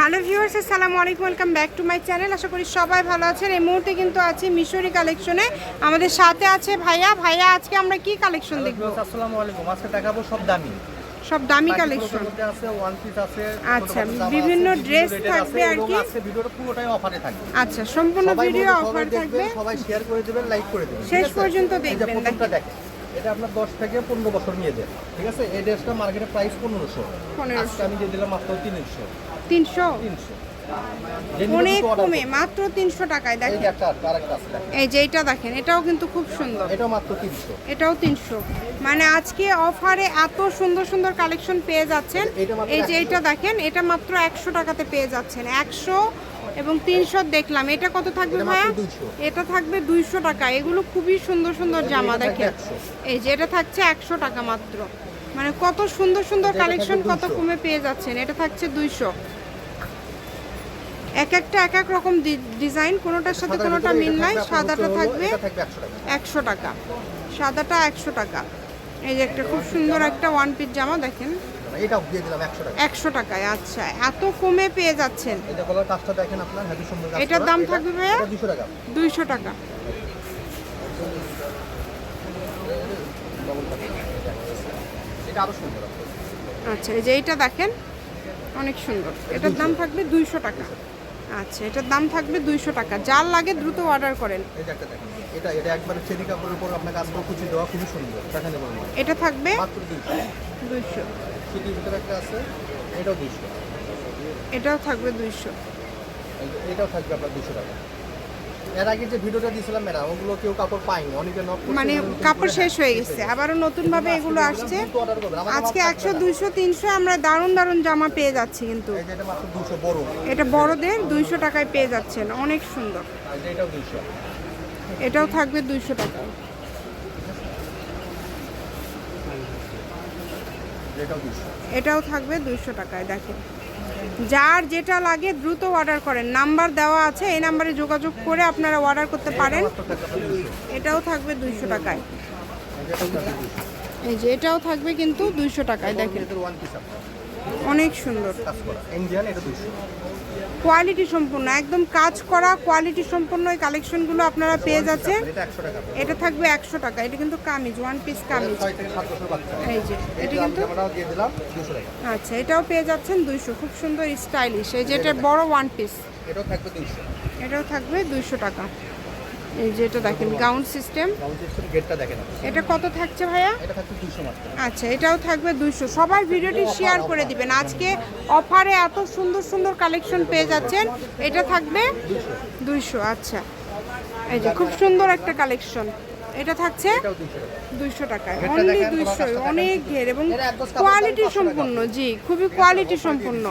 Hello viewers আসসালামু আলাইকুম welcome back to my channel. আশা করি সবাই ভালো আছেন। এই মুহূর্তে কিন্তু আছে মিশরি কালেকশনে। আমাদের সাথে আছে ভাইয়া। ভাইয়া আজকে আমরা কি কালেকশন দেখব? আসসালামু আলাইকুম। আজকে দেখাবো সব দামি। সব দামি কালেকশন। আছে ওয়ান পিস আছে আচ্ছা, বিভিন্ন বিভিন্ন থাকবে আর কি? আছে ভিডিওটা পুরোটাই অফারে থাকবে। আচ্ছা সম্পূর্ণ ভিডিও অফার থাকবে। সবাই শেয়ার করে দিবেন লাইক করে দিবেন শেষ পর্যন্ত দেখবেন, দেখেন। এটা আপনার 10 থেকে 15 বছর নিয়ে দেন ঠিক আছে? এই ড্রেসটা মার্কেটে প্রাইস 1500 1500 আমি দিয়ে দিলাম মাত্র 300 তিনশো। 300 যে নিবে অনেক কমে। মাত্র তিনশো টাকায় দেখেন। এই যে এইটা দেখেন এটাও কিন্তু খুব সুন্দর। এটাও মাত্র 300 এটাও তিনশো। মানে আজকে অফারে এত সুন্দর সুন্দর কালেকশন পেয়ে যাচ্ছেন। এই যে এটা দেখেন এটা মাত্র একশো টাকাতে পেয়ে যাচ্ছেন। একশো এবং তিনশো দেখলাম। এটা কত থাকবে এটা ভাইয়া? এটা থাকবে দুইশো টাকা। এগুলো খুবই সুন্দর সুন্দর জামা এটা দেখেন। এই যে এটা থাকছে একশো টাকা মাত্র। মানে কত সুন্দর সুন্দর কালেকশন কত কমে পেয়ে যাচ্ছেন। এটা থাকছে দুইশো। এক একটা এক এক রকম ডিজাইন কোনোটার সাথে কোনোটা মিল নাই সাদাটা থাকবে এটা থাকবে 100 টাকা। একশো টাকা। সাদাটা একশো টাকা। এই যে একটা খুব সুন্দর একটা ওয়ান পিস জামা দেখেন। এটাও দিয়ে দিলাম 100 টাকা। একশো টাকায় আচ্ছা। এত কমে পেয়ে যাচ্ছেন। এটা কলার কাজটা দেখেন আপনার হেভি সুন্দর কাজ এটার দাম থাকবে ভাইয়া? 200 টাকা। দুইশো টাকা। এটা আরও সুন্দর আচ্ছা এই যে এইটা দেখেন অনেক সুন্দর। এটার দাম থাকবে দুইশো টাকা। আচ্ছা এটার দাম থাকবে দুইশো টাকা। যার লাগে দ্রুত অর্ডার করেন। এটা এটা একবার চেরি কাপড়ের উপর আপনার কাজ করে কুচি দেওয়া খুবই সুন্দর। দেখেন এবার এটা থাকবে মাত্র 200 দুইশো। সিটির ভিতরে একটা আছে এটাও 200 এটাও থাকবে দুইশো। এটাও থাকবে আপনার 200 টাকা। এর আগে যে ভিডিওটা দিয়েছিলাম ম্যাডাম ওগুলো কেউ কাপড় পায়নি অনেকে নক মানে কাপড় শেষ হয়ে গেছে আবারও নতুনভাবে এগুলো আসছে। আজকে একশো দুইশো তিনশো আমরা দারুণ দারুণ জামা পেয়ে যাচ্ছি কিন্তু। এটা মাত্র 200 বড়। এটা বড়দের দুইশো টাকায় পেয়ে যাচ্ছেন অনেক সুন্দর। এটাও 200 এটাও থাকবে দুইশো টাকা। এটাও 200 এটাও থাকবে দুইশো টাকায় দেখেন। যার যেটা লাগে দ্রুত অর্ডার করেন। নাম্বার দেওয়া আছে, এই নাম্বারে যোগাযোগ করে আপনারা অর্ডার করতে পারেন। মাত্র থাকবে আপনার 200 এটাও থাকবে দুইশো টাকায়। এই থাকবে 200 এই যে এটাও থাকবে কিন্তু দুইশো টাকায়, দেখেন। অনেক সুন্দর। ইন্ডিয়ান এটা 200 কোয়ালিটি সম্পূর্ণ একদম কাজ করা কোয়ালিটি সম্পন্ন এই কালেকশনগুলো আপনারা পেয়ে যাচ্ছেন। এটা 100 থাকবে একশো টাকা এটা কিন্তু কামিজ ওয়ান পিস কামিজ। 6 থেকে 7 বছর বাচ্চা। এই যে এটা কিন্তু 200 আচ্ছা এটাও পেয়ে যাচ্ছেন দুইশো খুব সুন্দর স্টাইলিশ এই যে এটা বড় ওয়ান পিস এটাও থাকবে 200 এটাও থাকবে দুইশো টাকা। এই যে এটা দেখেন গাউন সিস্টেম। এটা কত থাকছে ভাইয়া? এটা থাকবে 200 মাত্র। আচ্ছা এটাও থাকবে দুইশো। সবাই ভিডিওটি শেয়ার করে দিবেন। আজকে অফারে এত সুন্দর সুন্দর কালেকশন পেয়ে যাচ্ছেন। এটা থাকবে দুইশো। আচ্ছা। এই যে খুব সুন্দর একটা কালেকশন এটা থাকছে এটাও 200 টাকা। দুইশো টাকায়। অনলি দুইশো অনেক ঘের এবং কোয়ালিটি সম্পূর্ণ জি খুবই কোয়ালিটি সম্পূর্ণ।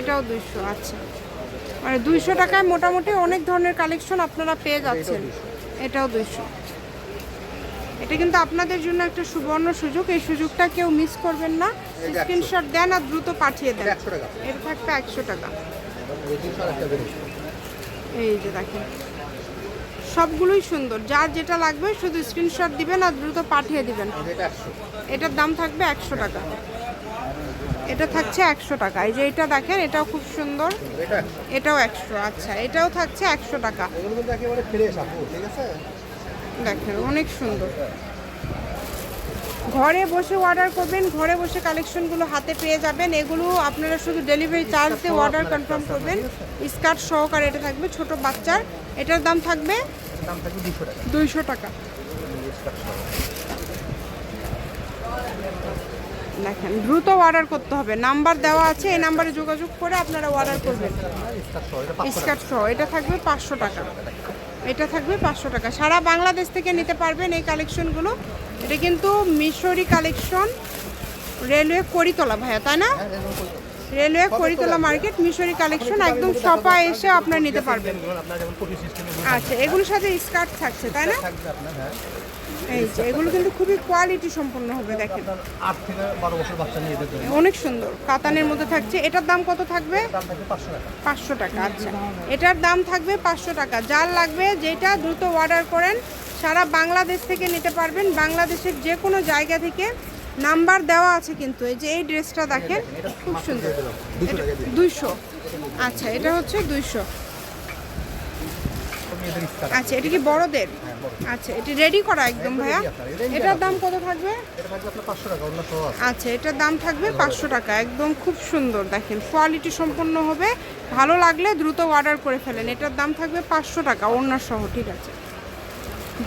এটাও 200 দুইশো আচ্ছা। মানে দুইশো টাকায় মোটামুটি অনেক ধরনের কালেকশন আপনারা পেয়ে যাচ্ছেন। এটাও দুইশো। এটা কিন্তু আপনাদের জন্য একটা সুবর্ণ সুযোগ। এই সুযোগটা কেউ মিস করবেন না। স্ক্রিনশট দেন আর দ্রুত পাঠিয়ে দেন। এটা 100 টাকা। এটা থাকবে একশো টাকা। এই 200 আর একটা বেরোচ্ছে এই যে দেখেন। সবগুলোই সুন্দর। যার যেটা লাগবে শুধু স্ক্রিনশট দিবেন আর দ্রুত পাঠিয়ে দিবেন। এই যে এটা 100 এটার দাম থাকবে একশো টাকা। এটা থাকছে একশো টাকা। এই যে এটা দেখেন এটাও খুব সুন্দর। এটাও একশো। আচ্ছা এটাও থাকছে একশো টাকা। দেখেন অনেক সুন্দর। ঘরে বসে অর্ডার করবেন, ঘরে বসে কালেকশনগুলো হাতে পেয়ে যাবেন। এগুলো আপনারা শুধু ডেলিভারি চার্জ দিয়ে অর্ডার কনফার্ম করবেন। স্কার্ট সহকারে এটা থাকবে ছোট বাচ্চার। এটার দাম থাকবে এটার দাম থাকবে 200 টাকা দুইশো টাকা। দেখেন, দ্রুত অর্ডার করতে হবে। নাম্বার দেওয়া আছে, এই নাম্বারে যোগাযোগ করে আপনারা অর্ডার করবেন। স্টার সহ এটা 500 টাকা স্কার্ট সহ, এটা থাকবে পাঁচশো টাকা। এটা থাকবে পাঁচশো টাকা। সারা বাংলাদেশ থেকে নিতে পারবেন এই কালেকশনগুলো। এটা কিন্তু মিশরি কালেকশন রেলওয়ে করিতলা ভাইয়া তাই না? হ্যাঁ, railway Karitala market, Mishri collection, একদম সপা এসে আপনারা নিতে পারবেন। আচ্ছা এগুলোর সাথে স্কার্ট থাকছে, তাই না? এই যে, এগুলো কিন্তু খুবই কোয়ালিটি সম্পন্ন হবে, দেখেন। আপনার 8 থেকে 12 বছর বাচ্চা নিয়ে অনেক সুন্দর, কাতানের মধ্যে থাকছে। এটার দাম কত থাকবে? দাম থাকবে 500 টাকা পাঁচশো টাকা আচ্ছা। এটার দাম থাকবে পাঁচশো টাকা। যার লাগবে, যেটা দ্রুত অর্ডার করেন, সারা বাংলাদেশ থেকে নিতে পারবেন। বাংলাদেশের যে কোনো জায়গা থেকে নাম্বার দেওয়া আছে কিন্তু, এই যে এই ড্রেসটা দেখেন, খুব সুন্দর। দুইশো। আচ্ছা এটা হচ্ছে দুইশো। আচ্ছা এটা কি বড়দের? আচ্ছা এটি রেডি করা একদম, ভাইয়া? এটার দাম কত থাকবে? অন্য আচ্ছা এটার দাম থাকবে পাঁচশো টাকা। একদম খুব সুন্দর, দেখেন। কোয়ালিটি সম্পন্ন হবে। ভালো লাগলে দ্রুত অর্ডার করে ফেলেন। এটার দাম থাকবে পাঁচশো টাকা, ওড়না সহ, ঠিক আছে।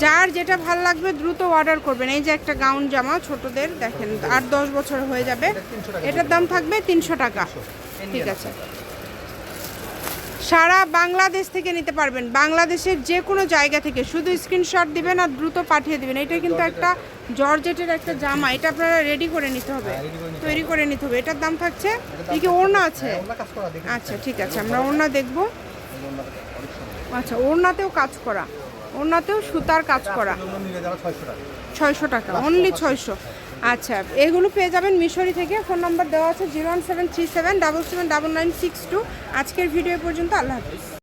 যার যেটা ভালো লাগবে দ্রুত অর্ডার করবেন। এই যে একটা গাউন জামা ছোটদের দেখেন আট দশ বছর হয়ে যাবে। এটার দাম থাকবে তিনশো টাকা। ঠিক আছে। সারা বাংলাদেশ থেকে নিতে পারবেন। বাংলাদেশের যে কোনো জায়গা থেকে। শুধু স্ক্রিনশট দিবেন আর দ্রুত পাঠিয়ে দিবেন। এটা কিন্তু একটা জর্জেটের একটা জামা। এটা আপনারা রেডি করে নিতে হবে। হ্যাঁ, তৈরি করে নিতে হবে। এটার দাম থাকছে এই কি ওড়না আছে? হ্যাঁ, দেখি আচ্ছা ঠিক আছে। আমরা ওড়না দেখব। আচ্ছা ওড়নাতেও কাজ করা। ওড়নাতেও সুতার কাজ করা। ছয়শো টাকা। অনলি ছয়শো। আচ্ছা এগুলো পেয়ে যাবেন মিশরি থেকে। ফোন নাম্বার দেওয়া আছে zero one seven three seven double seven double nine six two. আজকের ভিডিও পর্যন্ত আল্লাহ হাফিজ।